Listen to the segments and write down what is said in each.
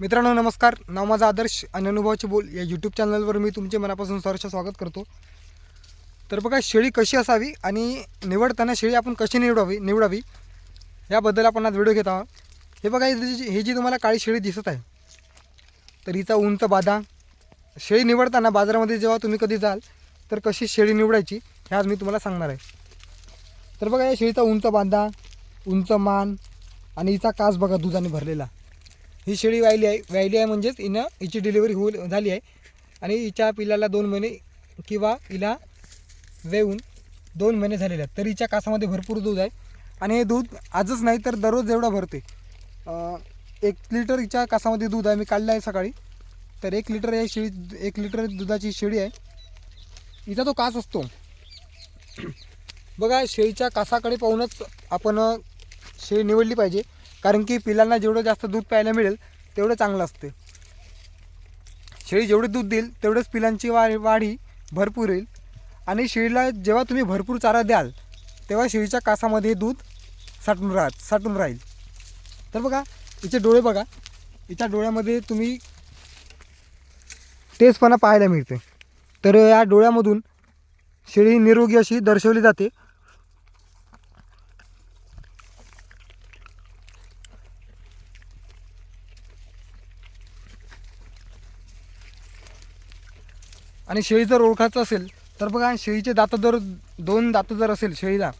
मित्रांनो नमस्कार. नाव माझा आदर्श आणि अनुभवाचे बोल या यूट्यूब चॅनलवर मी तुमचे मनापासून सहर्ष स्वागत करतो. तर बघा शेळी कशी असावी आणि निवडताना शेळी आपण कशी निवडावी निवडावी याबद्दल आपण आज व्हिडिओ घेत आहोत. हे बघा हे जी जी तुम्हाला काळी शेळी दिसत आहे तर हिचा उंच बाधा शेळी निवडताना बाजारामध्ये जेव्हा तुम्ही कधी जाल तर कशी शेळी निवडायची हे आज मी तुम्हाला सांगणार आहे. तर बघा या शेळीचा उंच बांधा उंच मान आणि हिचा कास बघा दुधाने भरलेला. ही शेळी वाहिली आहे वाहिली आहे म्हणजेच हिनं हिची डिलिव्हरी होऊ झाली आहे. आणि हिच्या पिल्लाला दोन महिने किंवा हिला वेऊन दोन महिने झालेले आहेत. तर हिच्या कासामध्ये भरपूर दूध आहे. आणि हे दूध आजच नाही तर दररोज एवढं भरते. एक लिटर हिच्या कासामध्ये दूध आहे. मी काढलं आहे सकाळी. तर एक लिटर या शेळी एक लिटर दुधाची शेळी आहे. हिचा तो कास असतो. बघा शेळीच्या कासाकडे पाहूनच आपण शेळी निवडली पाहिजे. कारण की पिलांना जेवढं जास्त दूध प्यायला मिळेल तेवढं चांगलं असते. शेळी जेवढे दूध देईल तेवढंच पिलांची वाढ वाढी भरपूर येईल. आणि शेळीला जेव्हा तुम्ही भरपूर चारा द्याल तेव्हा शेळीच्या कासामध्ये दूध साठून राह साठून राहील. तर बघा हिचे डोळे बघा. हिच्या डोळ्यामध्ये तुम्ही तेचपणा पाहायला मिळते तर या डोळ्यामधून शेळी निरोगी अशी दर्शवली जाते. आणि शेळी जर ओळखायचं असेल तर बघा शेळीचे दात जर दोन दात जर असेल शेळीला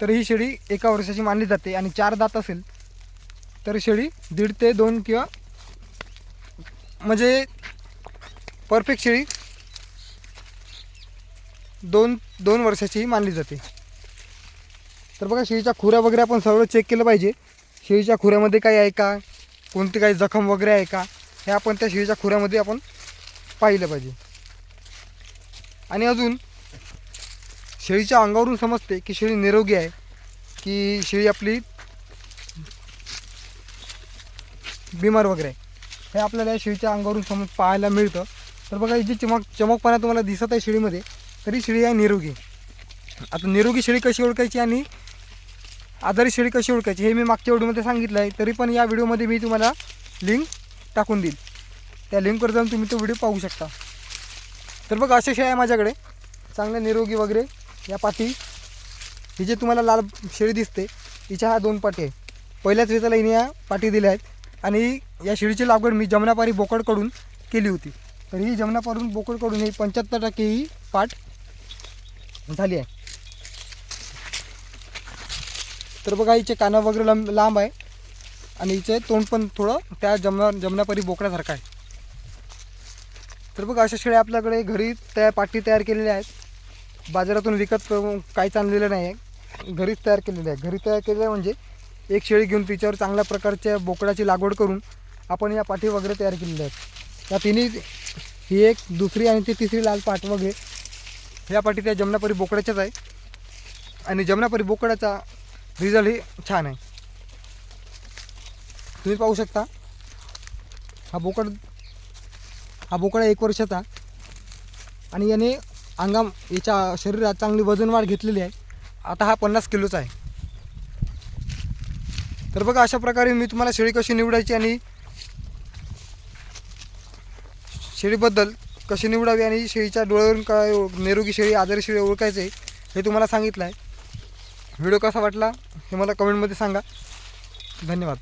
तर ही शेळी एका वर्षाची मानली जाते. आणि चार दात असेल तर शेळी दीड ते दोन किंवा म्हणजे परफेक्ट शेळी दोन दोन वर्षाची मानली जाते. तर बघा शेळीच्या खुऱ्या वगैरे आपण सगळं चेक केलं पाहिजे. शेळीच्या खुऱ्यामध्ये काही आहे का? कोणती काही जखम वगैरे आहे का? हे आपण त्या शेळीच्या खुऱ्यामध्ये आपण पाहिलं पाहिजे. आणि अजून शेळीच्या अंगावरून समजते की शेळी निरोगी आहे की शेळी आपली बिमार वगैरे आहे. हे आपल्याला या शेळीच्या अंगावरून समज पाहायला मिळतं. तर बघा जी चमक चमकपणा तुम्हाला दिसत आहे शेळीमध्ये तरी शेळी आहे निरोगी आता निरोगी शेळी कशी ओळखायची आणि आजारी शेळी कशी ओळखायची हे मी मागच्या व्हिडिओमध्ये सांगितलं आहे. तरी पण या व्हिडिओमध्ये मी तुम्हाला लिंक टाकून देईल. त्या लिंकवर जाऊन तुम्ही तो व्हिडिओ पाहू शकता. तर बघा असे शेळ्या आहे माझ्याकडे. चांगल्या निरोगी वगैरे. या पाठी. ही जे तुम्हाला लाल शेळी दिसते हिच्या हा दोन पाठी आहे पहिल्याच वेळेला हिने या पाठी दिल्या आहेत. आणि या शेळीची लागवड मी जमनापारी बोकडकडून केली होती. तर ही जमनापारून बोकडकडून ही पंच्याहत्तर टक्के ही पाठ झाली आहे. तर बघा हिचे कानं वगैरे लांब लांब आहे. आणि हिचे तोंड पण थोडं त्या जमना जमनापरी बोकड्यासारखं आहे. तर बघ अशा शेळ्या आपल्याकडे घरी त्या पाटी तयार केलेल्या आहेत. बाजारातून विकत काहीच आणलेलं नाही आहे. घरीच तयार केलेलं आहे. घरी तयार केलेल्या म्हणजे एक शेळी घेऊन तिच्यावर चांगल्या प्रकारच्या बोकडाची लागवड करून आपण या पाठी वगैरे तयार केलेल्या आहेत. या तिन्ही ही एक दुसरी आणि ती तिसरी लाल पाट वगैरे ह्या पाठी त्या जमनापरी बोकड्याच्याच आहे. आणि जमनापरी बोकडाचा रिझल्ट ही छान आहे. तुम्ही पाहू शकता हा बोकड हा बोकडा एक वर्षाचा. आणि याने अंगा याच्या शरीरात चांगली वजन वाढ घेतलेली आहे. आता हा पन्नास किलोचा आहे. तर बघा अशा प्रकारे मी तुम्हाला शेळी कशी निवडायची आणि शेळीबद्दल कशी निवडावी आणि शेळीच्या डोळ्यावरून काय निरोगी शेळी आजारी शेळी ओळखायचे हे तुम्हाला सांगितलं आहे. व्हिडिओ कसा वाटला हे मला कमेंटमध्ये सांगा. धन्यवाद.